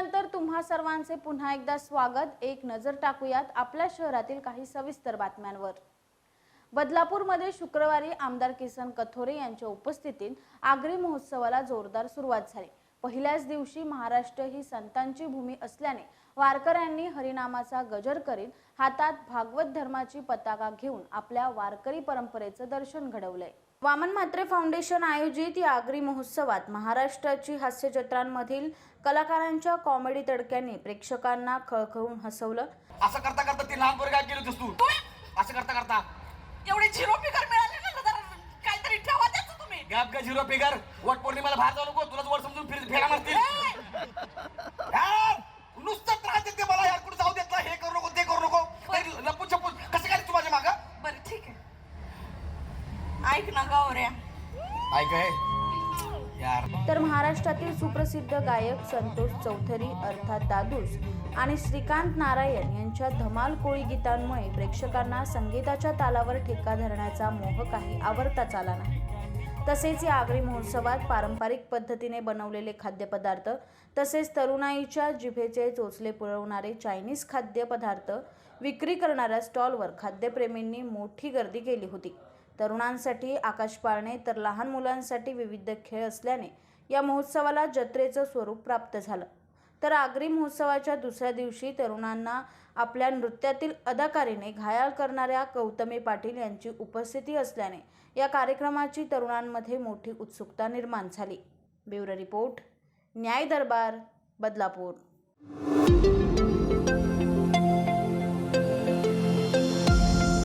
नंतर तुम्हा सर्वांचे पुन्हा एकदा स्वागत. एक नजर टाकूयात आपल्या शहरातील काही सविस्तर बातम्यांवर. बदलापूरमध्ये शुक्रवारी आमदार किसन कथोरे यांच्या उपस्थितीत आगरी महोत्सवाला जोरदार सुरुवात झाली. पहिल्याच दिवशी महाराष्ट्र ही संतांची भूमी असल्याने वारकऱ्यांनी हरिनामाचा गजर करीत हातात भागवत धर्माची पताका घेऊन आपल्या वारकरी परंपरेचं दर्शन घडवलंय. वामन म्हात्रे फाउंडेशन आयोजित या आगरी महोत्सवात महाराष्ट्राची हास्यचित्रांमधील कलाकारांच्या कॉमेडी तडक्यांनी प्रेक्षकांना खळखळून हसवलं. असं करता करता ती लहान पोरगी गेली तू. असं करता करता. एवढे झिरो फिगर का झिरो फिगर? वट पौर्णिमेला बाहेर जाऊ नको तुलाच वर समजून फिर फेडा मारतील. यार, नुसतं त्रास देते मला यार कुठे जाऊ देत नाही, हे करू नको ते करू नको. तरी लपून छपून कसं काय तू माझ्या मागं? बरं ठीक आहे. ऐक ना गौऱ्या. ऐक आहे. यार. तर महाराष्ट्रातील सुप्रसिद्ध गायक संतोष चौधरी अर्थात दादूस आणि श्रीकांत नारायण यांच्या धमाल कोळी गीतांमुळे प्रेक्षकांना संगीताच्या तालावर ठेका धरण्याचा मोह काही आवरताच आला नाही. तसेच या आगरी महोत्सवात पारंपरिक पद्धतीने बनवलेले खाद्यपदार्थ तसेच तरुणाईच्या जिभेचे चोचले पुरवणारे चायनीज खाद्यपदार्थ विक्री करणाऱ्या स्टॉलवर खाद्यप्रेमींनी मोठी गर्दी केली होती. तरुणांसाठी आकाश पाळणे तर लहान मुलांसाठी विविध खेळ असल्याने या महोत्सवाला जत्रेचं स्वरूप प्राप्त झालं. तर आगरी महोत्सवाच्या दुसऱ्या दिवशी तरुणांना आपल्या नृत्यातील अदाकारीने घायाळ करणाऱ्या गौतमी पाटील यांची उपस्थिती असल्याने या कार्यक्रमाची तरुणांमध्ये मोठी उत्सुकता निर्माण झाली. ब्युरो रिपोर्ट न्याय दरबार बदलापूर.